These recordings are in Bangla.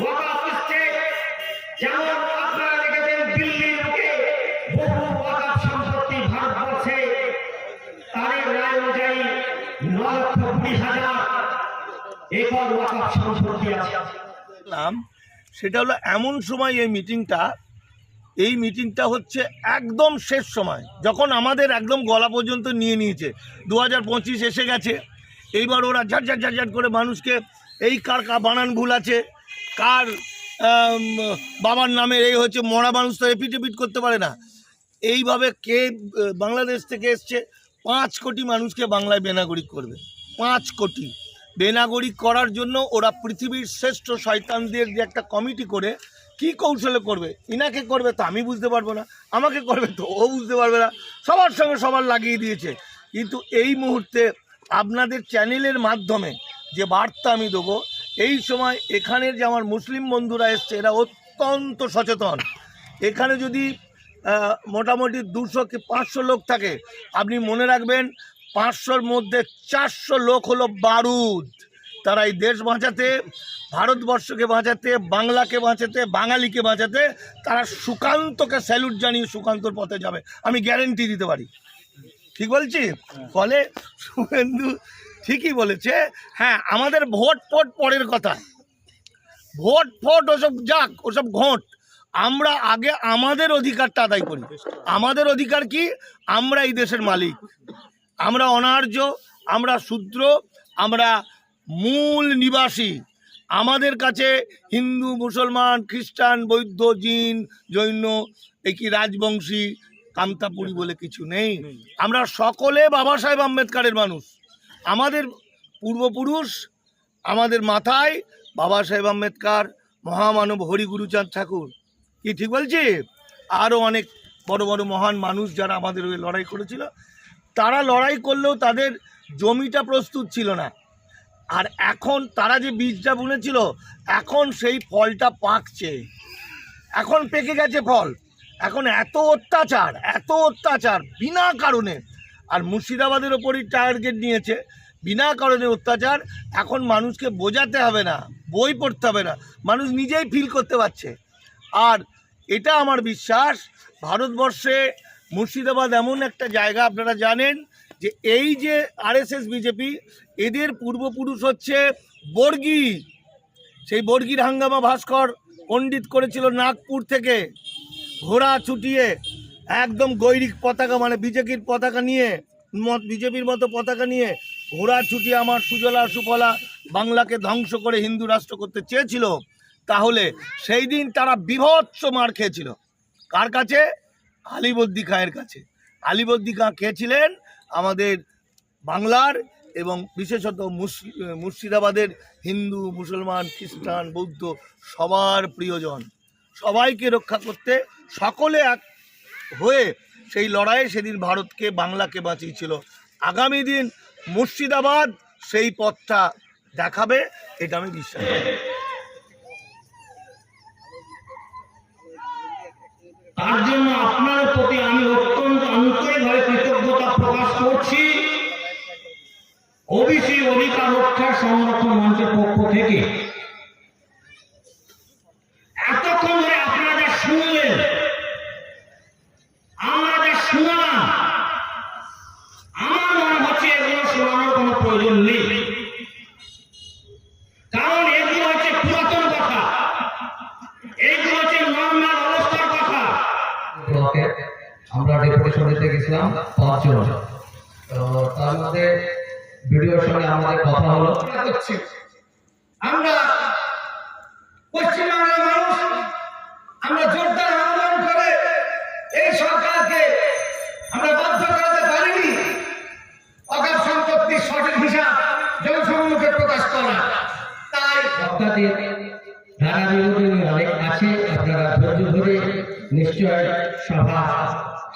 ওয়াকাফ আসছে যেমন আপনারা দেখেছেন দিল্লির বহু সম্পত্তি তাদের রায় অনুযায়ী ন লক্ষ কুড়ি হাজার একর সম্পত্তি আছে। নাম, সেটা হলো এমন সময় এই মিটিংটা এই মিটিংটা হচ্ছে একদম শেষ সময়, যখন আমাদের একদম গলা পর্যন্ত নিয়ে নিয়েছে। দু হাজার পঁচিশ এসে গেছে, এইবার ওরা ঝাট ঝাট ঝাট করে মানুষকে এই কার কা বানান ভুল আছে? কার বাবার নামে এই হচ্ছে মরা মানুষ তো এপিট করতে পারে না। এইভাবে কে বাংলাদেশ থেকে এসছে, পাঁচ কোটি মানুষকে বাংলায় বেনাগরিক করবে। পাঁচ কোটি। বেনাগরিক করার জন্য ওরা পৃথিবীর শ্রেষ্ঠ শয়তানদের যে একটা কমিটি করে, কি কৌশলে করবে? ইনাকে করবে তো আমি বুঝতে পারব না। আমাকে করবে তো ও বুঝতে পারবে না। সবার সঙ্গে সবার লাগিয়ে দিয়েছে। কিন্তু এই মুহূর্তে আপনাদের চ্যানেলের মাধ্যমে যে বার্তা আমি দেবো এই সময় এখানের যে আমার মুসলিম বন্ধুরা এসছে এরা অত্যন্ত সচেতন। এখানে যদি মোটামুটি দুশো কি পাঁচশো লোক থাকে আপনি মনে রাখবেন পাঁচশোর মধ্যে চারশো লোক হলো বারুদ। তারা এই দেশ বাঁচাতে ভারতবর্ষকে বাঁচাতে বাংলাকে বাঁচাতে বাঙালিকে বাঁচাতে তারা সুকান্তকে স্যালুট জানিয়ে সুকান্তর পথে যাবে। আমি গ্যারেন্টি দিতে পারি। ঠিক বলছি? ফলে শুভেন্দু ঠিকই বলেছে। হ্যাঁ আমাদের ভোট ফোট পরের কথা। ভোট ফোট ওসব যাক, ওসব ঘোট। আমরা আগে আমাদের অধিকারটা আদায় করি। আমাদের অধিকার কি? আমরা এই দেশের মালিক। আমরা অনার্য, আমরা শূদ্র, আমরা মূল নিবাসী। আমাদের কাছে হিন্দু, মুসলমান, খ্রিস্টান, বৌদ্ধ, জিন, জৈন কি রাজবংশী কামতাপুরি বলে কিছু নেই। আমরা সকলে বাবা সাহেব আম্বেদকারের মানুষ। আমাদের পূর্বপুরুষ, আমাদের মাথায় বাবা সাহেব আম্বেদকর, মহামানব হরিগুরুচাঁদ ঠাকুর। কি ঠিক বলছি? আরও অনেক বড় বড় মহান মানুষ যারা আমাদের হয়ে লড়াই করেছিল। তারা লড়াই করলেও তাদের জমিটা প্রস্তুত ছিল না। আর এখন তারা যে বীজটা বুনেছিল, এখন সেই ফলটা পাকছে। এখন পেকে গেছে ফল। এখন এত অত্যাচার এত অত্যাচার, বিনা কারণে। আর মুর্শিদাবাদের ওপরই টার্গেট নিয়েছে বিনা কারণে অত্যাচার, এখন মানুষকে বোঝাতে হবে না, বই পড়তে হবে না, মানুষ নিজেই ফিল করতে পারছে। আর এটা আমার বিশ্বাস, ভারতবর্ষে মুর্শিদাবাদ এমন একটা জায়গা, আপনারা জানেন যে এই যে আরএসএস বিজেপি এদের পূর্বপুরুষ হচ্ছে বর্গী। সেই বর্গীর হাঙ্গামা ভাস্কর পণ্ডিত করেছিল নাগপুর থেকে, ঘোড়া ছুটিয়ে, একদম গৈরিক পতাকা মানে বিজেপির পতাকা নিয়ে বিজেপির মতো পতাকা নিয়ে ঘোড়া ছুটি আমার সুজলা সুফলা বাংলাকে ধ্বংস করে হিন্দু রাষ্ট্র করতে চেয়েছিল, তাহলে সেই দিন তারা বিভৎস মার খেয়েছিল। কার কাছে? আলিবদ্দি খাঁয়ের কাছে। আলিবদ্দি খাঁ খেয়েছিলেন আমাদের বাংলার এবং বিশেষত মুর্শিদাবাদের হিন্দু, মুসলমান, খ্রিস্টান, বৌদ্ধ সবার প্রিয়জন। সবাইকে রক্ষা করতে সকলে এক হয়ে সেই লড়াইয়ে সেদিন ভারতকে, বাংলাকে বাঁচিয়েছিল। আগামী দিন মুর্শিদাবাদ সেই পথটা দেখাবে, এটা আমি বিশ্বাস করি। তার জন্য আপনার প্রতি আমি অত্যন্ত আন্তরিকভাবে কৃতজ্ঞতা প্রকাশ করছি। ওবিসি অধিকার রক্ষা সংরক্ষণ মঞ্চের পক্ষ থেকে। এতক্ষণ ধরে আপনারা যা শুনলেন আমরা যা শুনলাম আমার মনে হচ্ছে এগুলো শোনানোর কোনো প্রয়োজন নেই কারণ এগুলো হচ্ছে পুরাতন কথা এইগুলো হচ্ছে নর্মাল অবস্থার কথা ব্লকে আমরা গেছিলাম পাঁচজন। তো তার মধ্যে ভিডিওর সঙ্গে আমাদের কথা হলো, আমরা পশ্চিমবাংলার মানুষ, আমরা জোরদার আহ্বান করে এই সরকারকে আমরা বাধ্য করাতে পারিনি। অগাধ সম্পত্তির সঠিক হিসাব জনসম্মুখে প্রকাশ করা। তাই আপনাদের ধারা বিরোধী অনেক আছে, আপনারা ধৈর্য ধরে নিশ্চয় সভা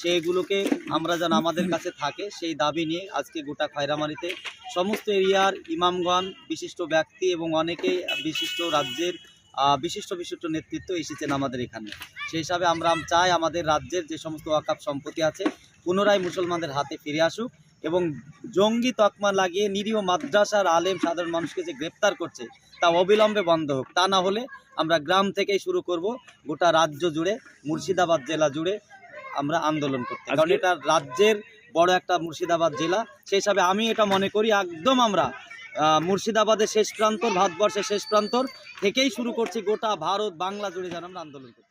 সেগুলোকে আমরা যেন আমাদের কাছে থাকে, সেই দাবি নিয়ে আজকে গোটা খয়রামারিতে সমস্ত এরিয়ার ইমামগণ, বিশিষ্ট ব্যক্তি এবং অনেকে বিশিষ্ট রাজ্যের বিশিষ্ট বিশিষ্ট নেতৃত্ব এসেছেন আমাদের এখানে। সেই হিসাবে আমরা চাই আমাদের রাজ্যের যে সমস্ত ওয়াকাপ সম্পত্তি আছে, পুনরায় মুসলমানদের হাতে ফিরে আসুক এবং জঙ্গি তকমা লাগিয়ে নিরীহ মাদ্রাসার আলেম সাধারণ মানুষকে যে গ্রেপ্তার করছে, তা অবিলম্বে বন্ধ হোক। তা না হলে আমরা গ্রাম থেকেই শুরু করব গোটা রাজ্য জুড়ে, মুর্শিদাবাদ জেলা জুড়ে আমরা আন্দোলন করতে। কারণ এটা রাজ্যের বড় একটা মুর্শিদাবাদ জেলা। সেই হিসাবে আমি এটা মনে করি একদম আমরা মুর্শিদাবাদের শেষ প্রান্তর ভারতবর্ষের শেষ প্রান্তর থেকেই শুরু করছি গোটা ভারত বাংলা জুড়ে যেন আমরা আন্দোলন করতে